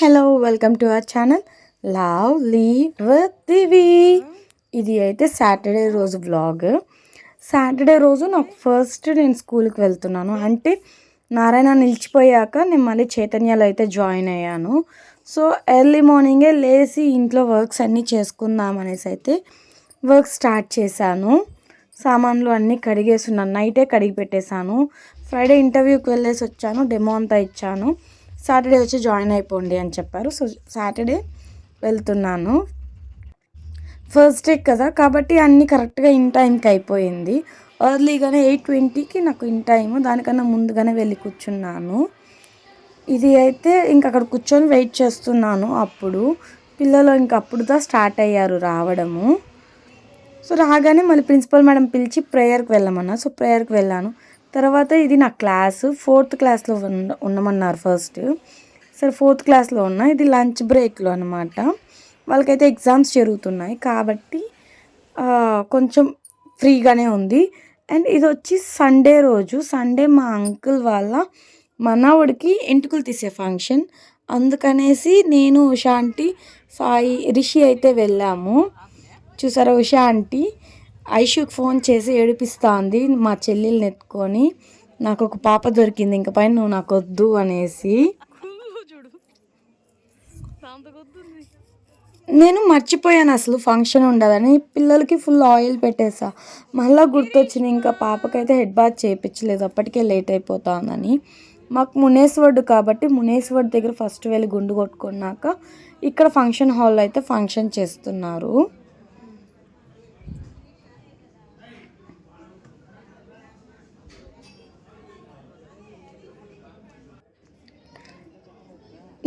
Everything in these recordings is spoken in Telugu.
Hello welcome to our channel. Love live Divi. ఇది అయితే సాటర్డే రోజు వ్లాగ్. సాటర్డే రోజు నాకు ఫస్ట్ నేను స్కూల్కి వెళ్తున్నాను. అంటే నారాయణ నిలిచిపోయాక నేను మళ్ళీ చైతన్యాలు అయితే జాయిన్ అయ్యాను. సో ఎర్లీ మార్నింగే లేచి ఇంట్లో వర్క్స్ అన్నీ చేసుకుందాం అనేసి అయితే వర్క్ స్టార్ట్ చేశాను. సామాన్లు అన్నీ కడిగేస్తున్నాను నైటే కడిగి పెట్టేశాను. ఫ్రైడే ఇంటర్వ్యూకి వెళ్ళేసి వచ్చాను. డెమో అంతా ఇచ్చాను. సాటర్డే వచ్చి జాయిన్ అయిపోండి అని చెప్పారు. సో సాటర్డే వెళ్తున్నాను. ఫస్ట్ డే కదా కాబట్టి అన్నీ కరెక్ట్గా ఇన్ టైంకి అయిపోయింది. ఎర్లీగానే ఎయిట్ ట్వంటీకి నాకు ఇన్ టైము దానికన్నా ముందుగానే వెళ్ళి కూర్చున్నాను. ఇది అయితే ఇంక అక్కడ కూర్చొని వెయిట్ చేస్తున్నాను అప్పుడు. పిల్లలు ఇంక అప్పుడుదా స్టార్ట్ అయ్యారు రావడము. సో రాగానే మళ్ళీ ప్రిన్సిపల్ మేడం పిలిచి ప్రేయర్కి వెళ్ళమన్నా. సో ప్రేయర్కి వెళ్ళాను. తర్వాత ఇది నా క్లాసు. ఫోర్త్ క్లాస్లో ఉన్న ఉండమన్నారు ఫస్ట్. సరే ఫోర్త్ క్లాస్లో ఉన్నా. ఇది లంచ్ బ్రేక్లో అనమాట వాళ్ళకైతే ఎగ్జామ్స్ జరుగుతున్నాయి. కాబట్టి కొంచెం ఫ్రీగానే ఉంది. అండ్ ఇది వచ్చి సండే రోజు. సండే మా అంకుల్ వాళ్ళ మనవడికి ఎంటుకలు తీసే ఫంక్షన్. అందుకనేసి నేను ఉషా ఆంటీ సాయి రిషి అయితే వెళ్ళాము. చూసారా ఉషా ఆంటీ? ఐషుకి ఫోన్ చేసి ఏడిపిస్తుంది మా చెల్లెలు ఎత్తుకొని. నాకు ఒక పాప దొరికింది ఇంక పైన నువ్వు నాకు వద్దు అనేసి. నేను మర్చిపోయాను అసలు ఫంక్షన్ ఉండదని. పిల్లలకి ఫుల్ ఆయిల్ పెట్టేసా. మళ్ళీ గుర్తొచ్చింది ఇంకా పాపకైతే హెడ్ బాత్ చేయించలేదు అప్పటికే లేట్ అయిపోతుందని. మాకు మునేశ్వరుడు కాబట్టి మునేశ్వరుడు దగ్గర ఫస్ట్ వెళ్ళి గుండు కొట్టుకున్నాక ఇక్కడ ఫంక్షన్ హాల్లో అయితే ఫంక్షన్ చేస్తున్నారు.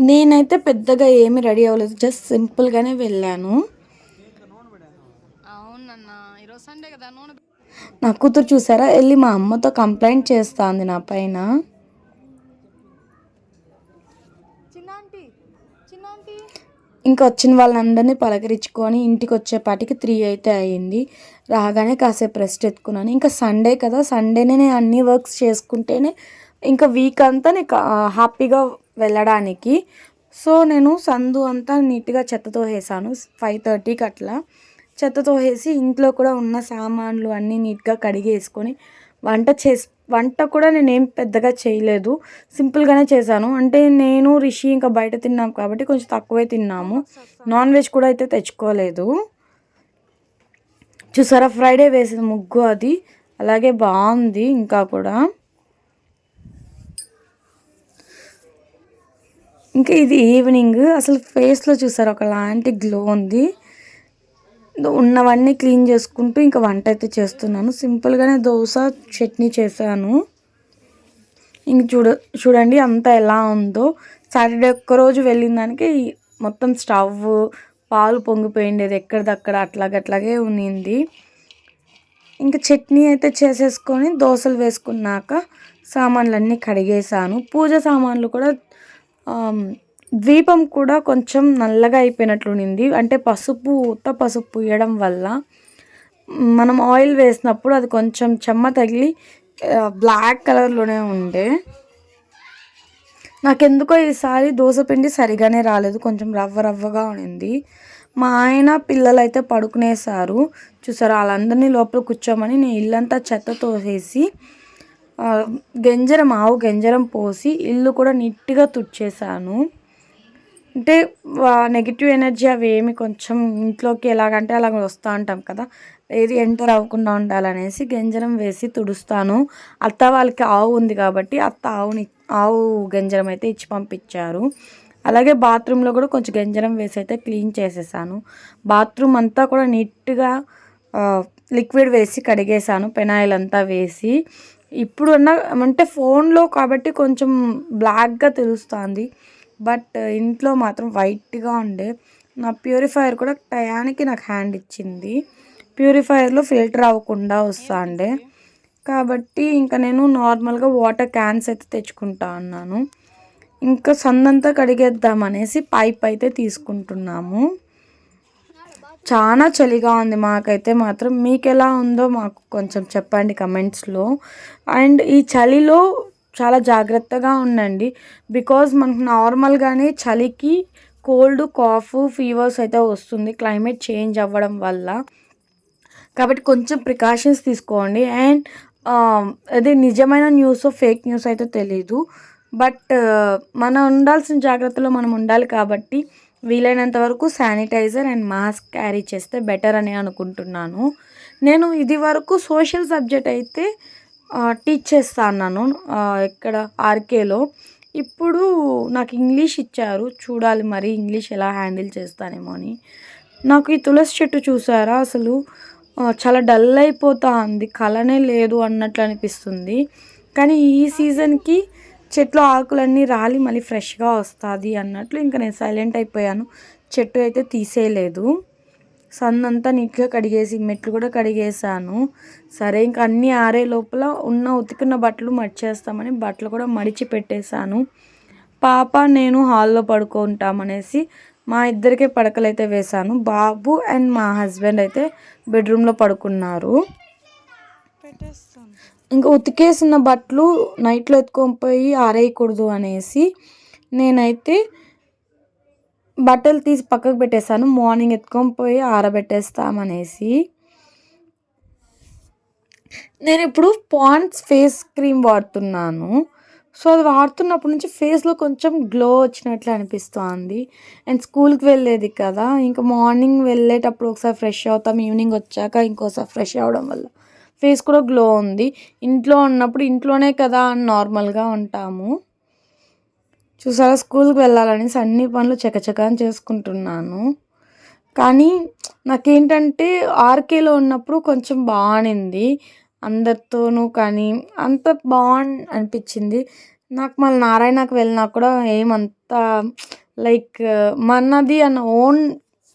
నేనైతే పెద్దగా ఏమి రెడీ అవ్వలేదు. జస్ట్ సింపుల్గానే వెళ్ళాను. నా కూతురు చూసారా? వెళ్ళి మా అమ్మతో కంప్లైంట్ చేస్తుంది నా పైన. ఇంకా వచ్చిన వాళ్ళందరినీ పలకరించుకొని ఇంటికి వచ్చేపాటికి త్రీ అయితే అయ్యింది రాగానే కాసేపు రెస్ట్ ఎత్తుకున్నాను. ఇంకా సండే కదా సండేనే నేను అన్ని వర్క్స్ చేసుకుంటేనే ఇంకా వీక్ అంతా నీకు హ్యాపీగా వెళ్ళడానికి. సో నేను సందు అంతా నీట్గా చెత్తతో వేసాను. ఫైవ్ థర్టీకి అట్లా. చెత్తతో వేసి ఇంట్లో కూడా ఉన్న సామాన్లు అన్నీ నీట్గా కడిగేసుకొని వంట చేసి వంట కూడా నేనేం పెద్దగా చేయలేదు. సింపుల్గానే చేశాను. అంటే నేను రిషి ఇంకా బయట తిన్నాం కాబట్టి కొంచెం తక్కువే తిన్నాము. నాన్ వెజ్ కూడా అయితే తెచ్చుకోలేదు. చూసారా? ఫ్రైడే వేసిన ముగ్గు అది. అలాగే బాగుంది ఇంకా కూడా. ఇంకా ఇది ఈవినింగ్ అసలు ఫేస్లో చూసారు ఒకలాంటి గ్లో ఉంది. ఉన్నవన్నీ క్లీన్ చేసుకుంటూ ఇంకా వంట అయితే చేస్తున్నాను. సింపుల్గానే దోశ చట్నీ చేశాను. ఇంక చూడ చూడండి అంతా ఎలా ఉందో. సాటర్డే ఒక్కరోజు వెళ్ళిన దానికి మొత్తం స్టవ్ పాలు పొంగిపోయిండేది ఎక్కడిదక్కడ అట్లాగట్లాగే ఉన్నింది. ఇంకా చట్నీ అయితే చేసేసుకొని దోశలు వేసుకున్నాక సామాన్లన్నీ కడిగేసాను పూజ సామాన్లు కూడా ద్వీపం కూడా కొంచెం నల్లగా అయిపోయినట్లుండింది అంటే పసుపు ఉత్త పసుపు పూయడం వల్ల మనం ఆయిల్ వేసినప్పుడు అది కొంచెం చెమ్మ తగిలి బ్లాక్ కలర్లోనే ఉండే. నాకెందుకో ఈసారి దోశపిండి సరిగానే రాలేదు. కొంచెం రవ్వ రవ్వగా ఉండింది. మా ఆయన పిల్లలు అయితే పడుకునేసారు చూసారు వాళ్ళందరినీ లోపల కూర్చోమని నేను ఇల్లంతా చెత్త తోసేసి గంజరం ఆవు గంజరం పోసి ఇల్లు కూడా నీట్గా తుడిచేసాను అంటే నెగిటివ్ ఎనర్జీ అవి ఏమి కొంచెం ఇంట్లోకి ఎలాగంటే అలాగ వస్తూ ఉంటాం కదా ఏది ఎంటర్ అవ్వకుండా ఉండాలనేసి గంజరం వేసి తుడుస్తాను. అత్త వాళ్ళకి ఆవు ఉంది కాబట్టి అత్త ఆవుని ఆవు గంజరం అయితే ఇచ్చి పంపించారు. అలాగే బాత్రూంలో కూడా కొంచెం గంజరం వేసి అయితే క్లీన్ చేసేసాను. బాత్రూమ్ అంతా కూడా నీట్గా లిక్విడ్ వేసి కడిగేసాను పెనాయిల్ అంతా వేసి. ఇప్పుడు అన్న అంటే ఫోన్లో కాబట్టి కొంచెం బ్లాక్గా తెలుస్తుంది. బట్ ఇంట్లో మాత్రం వైట్గా ఉండే. నా ప్యూరిఫైయర్ కూడా టయానికి నాకు హ్యాండ్ ఇచ్చింది. ప్యూరిఫైయర్లో ఫిల్టర్ అవ్వకుండా వస్తుండే. కాబట్టి ఇంకా నేను నార్మల్గా వాటర్ క్యాన్స్ అయితే తెచ్చుకుంటా అన్నాను. ఇంకా సందంతా కడిగేద్దాం అనేసి పైప్ అయితే తీసుకుంటున్నాము. చాలా చలిగా ఉంది మాకైతే మాత్రం. మీకు ఎలా ఉందో మాకు కొంచెం చెప్పండి కమెంట్స్లో. అండ్ ఈ చలిలో చాలా జాగ్రత్తగా ఉండండి. బికాజ్ మనకు నార్మల్గానే చలికి కోల్డ్ కాఫ్ ఫీవర్స్ అయితే వస్తుంది క్లైమేట్ చేంజ్ అవ్వడం వల్ల. కాబట్టి కొంచెం ప్రికాషన్స్ తీసుకోండి. అండ్ అది నిజమైన న్యూస్ ఫేక్ న్యూస్ అయితే తెలీదు. బట్ మనం ఉండాల్సిన జాగ్రత్తలో మనం ఉండాలి కాబట్టి వీలైనంత వరకు శానిటైజర్ అండ్ మాస్క్ క్యారీ చేస్తే బెటర్ అని అనుకుంటున్నాను. నేను ఇది వరకు సోషల్ సబ్జెక్ట్ అయితే టీచ్ చేస్తా అన్నాను ఇక్కడ ఆర్కేలో ఇప్పుడు నాకు ఇంగ్లీష్ ఇచ్చారు చూడాలి మరి ఇంగ్లీష్ ఎలా హ్యాండిల్ చేస్తానేమో అని. నాకు ఈ తులసి చెట్టు చూసారా అసలు? చాలా డల్ అయిపోతా ఉంది కలనే లేదు అన్నట్లు అనిపిస్తుంది. కానీ ఈ సీజన్కి చెట్లు ఆకులన్నీ రాలి మళ్ళీ ఫ్రెష్గా వస్తుంది అన్నట్లు ఇంకా నేను సైలెంట్ అయిపోయాను. చెట్టు అయితే తీసేయలేదు. సన్నంతా నీట్గా కడిగేసి మెట్లు కూడా కడిగేసాను సరే ఇంకా అన్నీ ఆరే లోపల ఉన్న ఉతికిన బట్టలు మడిచేస్తామని బట్టలు కూడా మడిచి పెట్టేశాను. పాప నేను హాల్లో పడుకుంటామనేసి మా ఇద్దరికే పడకలు అయితే వేశాను. బాబు అండ్ మా హస్బెండ్ అయితే బెడ్రూమ్లో పడుకున్నారు. పెట్టేస్తాను. ఇంకా ఉతికేసిన బట్టలు నైట్లో ఎత్తుకొని పోయి ఆరేయకూడదు అనేసి నేనైతే బట్టలు తీసి పక్కకు పెట్టేశాను. మార్నింగ్ ఎత్తుకొని పోయి ఆరబెట్టేస్తామనేసి నేను ఇప్పుడు పాండ్స్ ఫేస్ క్రీమ్ వాడుతున్నాను. సో అది వాడుతున్నప్పటి నుంచి ఫేస్లో కొంచెం గ్లో వచ్చినట్లు అనిపిస్తుంది. అండ్ స్కూల్కి వెళ్ళేది కదా ఇంకా మార్నింగ్ వెళ్ళేటప్పుడు ఒకసారి ఫ్రెష్ అవుతాం ఈవినింగ్ వచ్చాక ఇంకోసారి ఫ్రెష్ అవ్వడం వల్ల. ఫేస్ కూడా గ్లో ఉంది. ఇంట్లో ఉన్నప్పుడు ఇంట్లోనే కదా అని నార్మల్గా ఉంటాము. చూసారా? స్కూల్కి వెళ్ళాలనేసి అన్ని పనులు చకచకా చేసుకుంటున్నాను. కానీ నాకేంటంటే ఆర్కేలో ఉన్నప్పుడు కొంచెం బాగుంది అందరితోనూ కానీ అంత బాగుంది అనిపించింది. నాకు మళ్ళీ నారాయణకు వెళ్ళినా కూడా ఏమంత లైక్ మనది అన్న ఓన్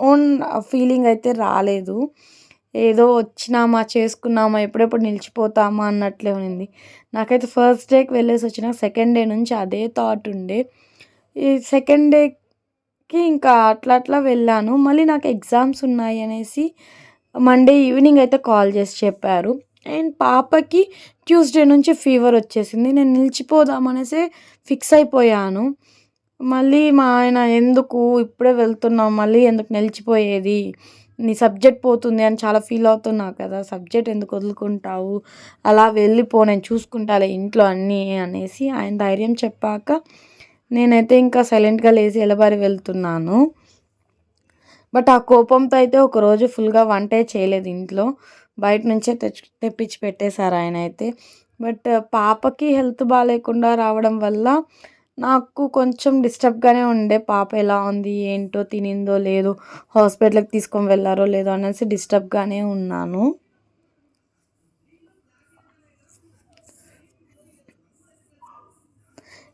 ఓన్ ఫీలింగ్ అయితే రాలేదు. ఏదో వచ్చినామా చేసుకున్నామా ఎప్పుడెప్పుడు నిలిచిపోతామా అన్నట్లే ఉంది నాకైతే ఫస్ట్ డేకి వెళ్ళేసి వచ్చిన సెకండ్ డే నుంచి అదే థాట్ ఉండే. ఈ సెకండ్ డేకి ఇంకా అట్లా అట్లా వెళ్ళాను. మళ్ళీ నాకు ఎగ్జామ్స్ ఉన్నాయి అనేసి మండే ఈవినింగ్ అయితే కాల్ చేసి చెప్పారు. అండ్ పాపకి ట్యూస్డే నుంచి ఫీవర్ వచ్చేసింది. నేను నిలిచిపోదామనేసి ఫిక్స్ అయిపోయాను. మళ్ళీ మా ఆయన ఎందుకు? ఇప్పుడే వెళ్తున్నాం. మళ్ళీ ఎందుకు నిలిచిపోయేది? నీ సబ్జెక్ట్ పోతుంది అని చాలా ఫీల్ అవుతున్నావు కదా సబ్జెక్ట్ ఎందుకు వదులుకుంటావు? అలా వెళ్ళిపో నేను చూసుకుంటాలే ఇంట్లో అన్నీ అనేసి ఆయన ధైర్యం చెప్పాక నేనైతే ఇంకా సైలెంట్గా లేచి ఎలబారి వెళ్తున్నాను. బట్ ఆ కోపంతో అయితే ఒకరోజు ఫుల్గా వంటే చేయలేదు ఇంట్లో. బయట నుంచే తెచ్చి తెప్పించి పెట్టేశారు ఆయన అయితే. బట్ పాపకి హెల్త్ బాగాలేకుండా రావడం వల్ల నాకు కొంచెం డిస్టర్బ్గానే ఉండే. పాప ఎలా ఉంది ఏంటో తినిందో లేదో హాస్పిటల్కి తీసుకొని వెళ్ళారో లేదో అనేసి డిస్టర్బ్గానే ఉన్నాను.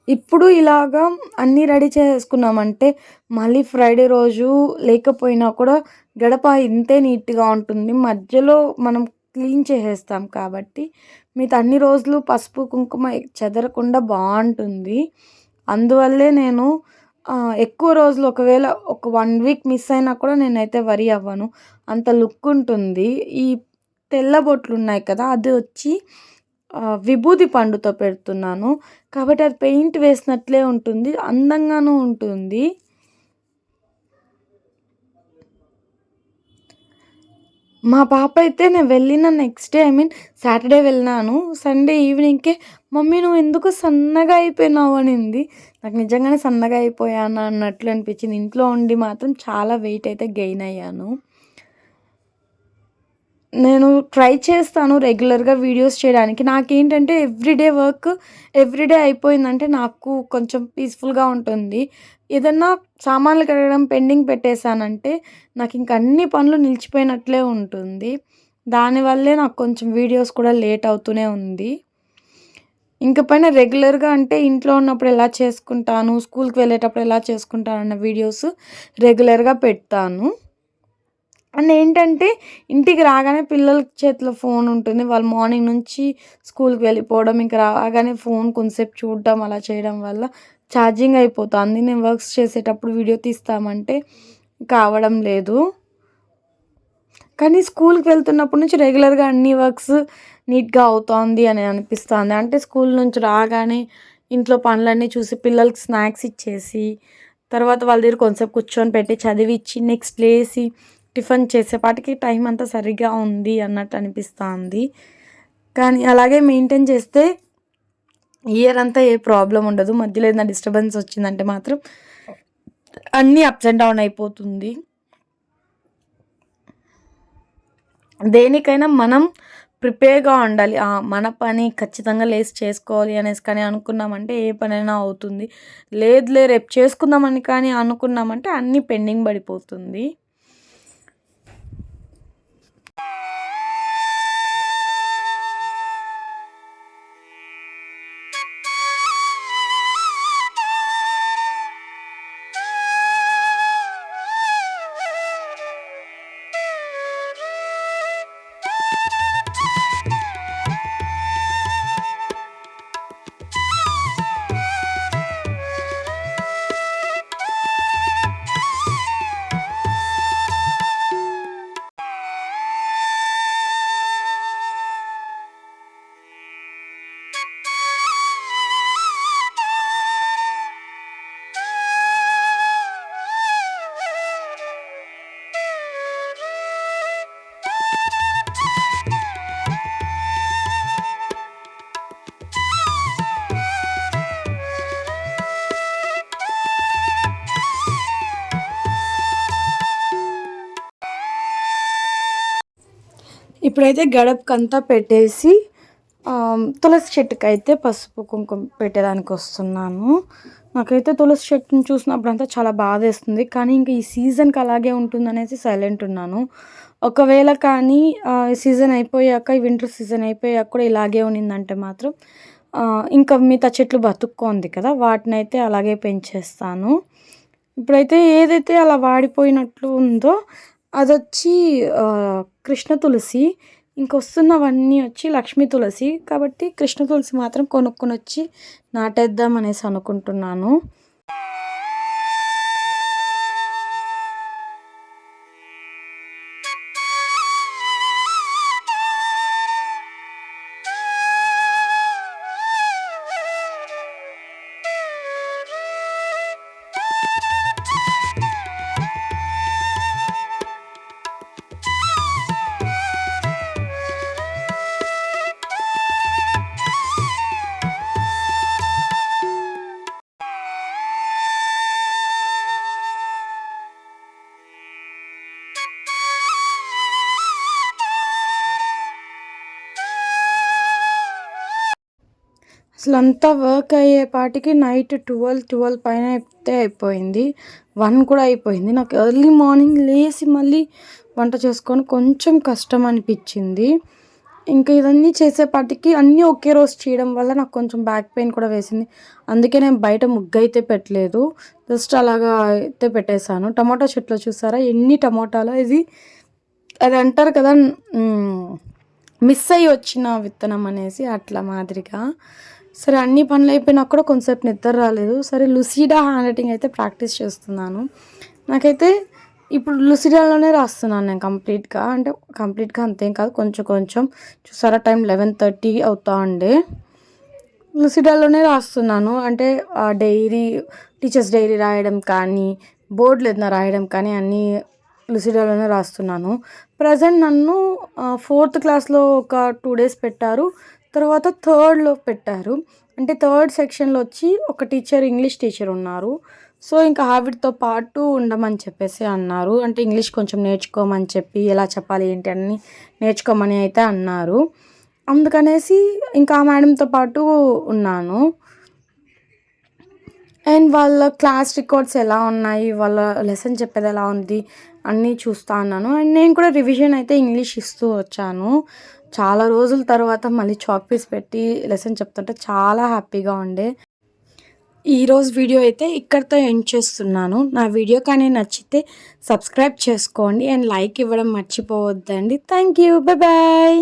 ఇప్పుడు ఇలాగా అన్నీ రెడీ చేసుకున్నామంటే మళ్ళీ ఫ్రైడే రోజు లేకపోయినా కూడా గడప ఇంతే నీట్గా ఉంటుంది. మధ్యలో మనం క్లీన్ చేసేస్తాం కాబట్టి మిగతా అన్ని రోజులు పసుపు కుంకుమ చెదరకుండా బాగుంటుంది. అందువల్లే నేను ఎక్కువ రోజులు ఒకవేళ ఒక వన్ వీక్ మిస్ అయినా కూడా నేనైతే వరి అవ్వను. అంత లుక్ ఉంటుంది. ఈ తెల్ల బొట్లు ఉన్నాయి కదా అది వచ్చి విభూది పండుతో పెడుతున్నాను. కాబట్టి అది పెయింట్ వేసినట్లే ఉంటుంది. అందంగానూ ఉంటుంది. మా పాప అయితే నేను వెళ్ళిన next day I mean Saturday వెళ్ళినాను. Sunday ఈవినింగ్కే మమ్మీ నువ్వు ఎందుకు సన్నగా అయిపోయినావు? అనింది. నాకు నిజంగానే సన్నగా అయిపోయాను? అన్నట్లు అనిపించింది. ఇంట్లో ఉండి మాత్రం చాలా వెయిట్ అయితే గెయిన్ అయ్యాను. నేను ట్రై చేస్తాను రెగ్యులర్గా వీడియోస్ చేయడానికి. నాకేంటంటే ఎవ్రీడే వర్క్ ఎవ్రీడే అయిపోయిందంటే నాకు కొంచెం పీస్ఫుల్గా ఉంటుంది. ఏదన్నా సామాన్లు కడగడం పెండింగ్ పెట్టేశానంటే నాకు ఇంక అన్ని పనులు నిలిచిపోయినట్లే ఉంటుంది. దానివల్లే నాకు కొంచెం వీడియోస్ కూడా లేట్ అవుతూనే ఉంది. ఇంక పైన రెగ్యులర్గా అంటే ఇంట్లో ఉన్నప్పుడు ఎలా చేసుకుంటాను స్కూల్కి వెళ్ళేటప్పుడు ఎలా చేసుకుంటాను అన్న వీడియోస్ రెగ్యులర్గా పెడతాను. అండ్ ఏంటంటే ఇంటికి రాగానే పిల్లల చేతిలో ఫోన్ ఉంటుంది. వాళ్ళు మార్నింగ్ నుంచి స్కూల్కి వెళ్ళిపోవడం ఇంకా రాగానే ఫోన్ కొంతసేపు చూడడం అలా చేయడం వల్ల ఛార్జింగ్ అయిపోతుంది నేను వర్క్స్ చేసేటప్పుడు వీడియో తీస్తామంటే కావడం లేదు. కానీ స్కూల్కి వెళ్తున్నప్పటి నుంచి రెగ్యులర్గా అన్ని వర్క్స్ నీట్గా అవుతోంది అని అనిపిస్తుంది. అంటే స్కూల్ నుంచి రాగానే ఇంట్లో పనులన్నీ చూసి పిల్లలకి స్నాక్స్ ఇచ్చేసి తర్వాత వాళ్ళ దగ్గర కొంతసేపు కూర్చొని పెట్టి చదివిచ్చి నెక్స్ట్ లేసి టిఫిన్ చేసేపాటికి టైం అంతా సరిగ్గా ఉంది అన్నట్టు అనిపిస్తుంది. కానీ అలాగే మెయింటైన్ చేస్తే ఇయర్ అంతా ఏ ప్రాబ్లం ఉండదు. మధ్యలో ఏదైనా డిస్టర్బెన్స్ వచ్చిందంటే మాత్రం అన్నీ అప్స్ అండ్ డౌన్ అయిపోతుంది. దేనికైనా మనం ప్రిపేర్గా ఉండాలి. మన పని ఖచ్చితంగా లేసి చేసుకోవాలి అనేసి కానీ అనుకున్నామంటే ఏ పనైనా అవుతుంది. లేదులే రేపు చేసుకుందామని కానీ అనుకున్నామంటే అన్నీ పెండింగ్ పడిపోతుంది. ఇప్పుడైతే గడపకంతా పెట్టేసి తులసి చెట్టుకి అయితే పసుపు కుంకుమ పెట్టేదానికి వస్తున్నాను. నాకైతే తులసి చెట్టుని చూసినప్పుడు అంతా చాలా బాధ వేస్తుంది కానీ ఇంకా ఈ సీజన్కి అలాగే ఉంటుందనేసి సైలెంట్ ఉన్నాను. ఒకవేళ కానీ సీజన్ అయిపోయాక ఈ వింటర్ సీజన్ అయిపోయాక కూడా ఇలాగే ఉన్నిందంటే మాత్రం ఇంకా మిగతా చెట్లు బతుక్కోంది కదా వాటిని అయితే అలాగే పెంచేస్తాను. ఇప్పుడైతే ఏదైతే అలా వాడిపోయినట్లు ఉందో అదొచ్చి కృష్ణ తులసి. ఇంకొస్తున్నవన్నీ వచ్చి లక్ష్మీ తులసి. కాబట్టి కృష్ణ తులసి మాత్రం కొనుక్కొని వచ్చి నాటేద్దాం అనేసి అనుకుంటున్నాను అసలు అంతా వర్క్ అయ్యేపాటికి నైట్ ట్వెల్వ్ ట్వెల్వ్ పైన అయితే అయిపోయింది. వన్ కూడా అయిపోయింది. నాకు ఎర్లీ మార్నింగ్ లేచి మళ్ళీ వంట చేసుకొని కొంచెం కష్టం అనిపించింది. ఇంకా ఇవన్నీ చేసేపాటికి అన్నీ ఒకే రోజు చేయడం వల్ల నాకు కొంచెం బ్యాక్ పెయిన్ కూడా వేసింది. అందుకే నేను బయట ముగ్గు అయితే పెట్టలేదు. జస్ట్ అలాగా అయితే పెట్టేశాను. టమాటో చెట్లు చూసారా? ఎన్ని టమాటాలు? ఇది అది అంటారు కదా మిస్ అయ్యి వచ్చిన విత్తనం అనేసి అట్లా మాదిరిగా. సరే అన్ని పనులు అయిపోయినా కూడా కొంతసేపు నిద్ర రాలేదు. సరే లుసిడా హ్యాండ్ రైటింగ్ అయితే ప్రాక్టీస్ చేస్తున్నాను. నాకైతే ఇప్పుడు లుసిడాలోనే రాస్తున్నాను నేను కంప్లీట్గా అంటే కంప్లీట్గా అంతేం కాదు కొంచెం కొంచెం. చూసారా టైం లెవెన్ థర్టీ అవుతా ఉండే. లుసిడాలోనే రాస్తున్నాను. అంటే డైరీ టీచర్స్ డైరీ రాయడం కానీ బోర్డులు ఏదైనా రాయడం కానీ అన్నీ లుసిడాలోనే రాస్తున్నాను. ప్రజెంట్ నన్ను ఫోర్త్ క్లాస్లో ఒక టూ డేస్ పెట్టారు. తర్వాత థర్డ్లో పెట్టారు. అంటే థర్డ్ సెక్షన్లో వచ్చి ఒక టీచర్ ఇంగ్లీష్ టీచర్ ఉన్నారు. సో ఇంకా ఆవిడతో పాటు ఉండమని చెప్పేసి అన్నారు. అంటే ఇంగ్లీష్ కొంచెం నేర్చుకోమని చెప్పి ఎలా చెప్పాలి ఏంటి అన్ని నేర్చుకోమని అయితే అన్నారు. అందుకనేసి ఇంకా ఆ మేడంతో పాటు ఉన్నాను. అండ్ వాళ్ళ క్లాస్ రికార్డ్స్ ఎలా ఉన్నాయి వాళ్ళ లెసన్ చెప్పేది ఎలా ఉంది అన్నీ చూస్తూ ఉన్నాను అండ్ నేను కూడా రివిజన్ అయితే ఇంగ్లీష్ ఇస్తూ వచ్చాను. చాలా రోజుల తర్వాత మళ్ళీ చాక్ పీస్ పెట్టి లెసన్ చెప్తుంటే చాలా హ్యాపీగా ఉండే. ఈరోజు వీడియో అయితే ఇక్కడితో ఎండ్ చేస్తున్నాను. నా వీడియో కానీ నచ్చితే సబ్స్క్రైబ్ చేసుకోండి అండ్ లైక్ ఇవ్వడం మర్చిపోవద్దండి. Thank you. బాయ్.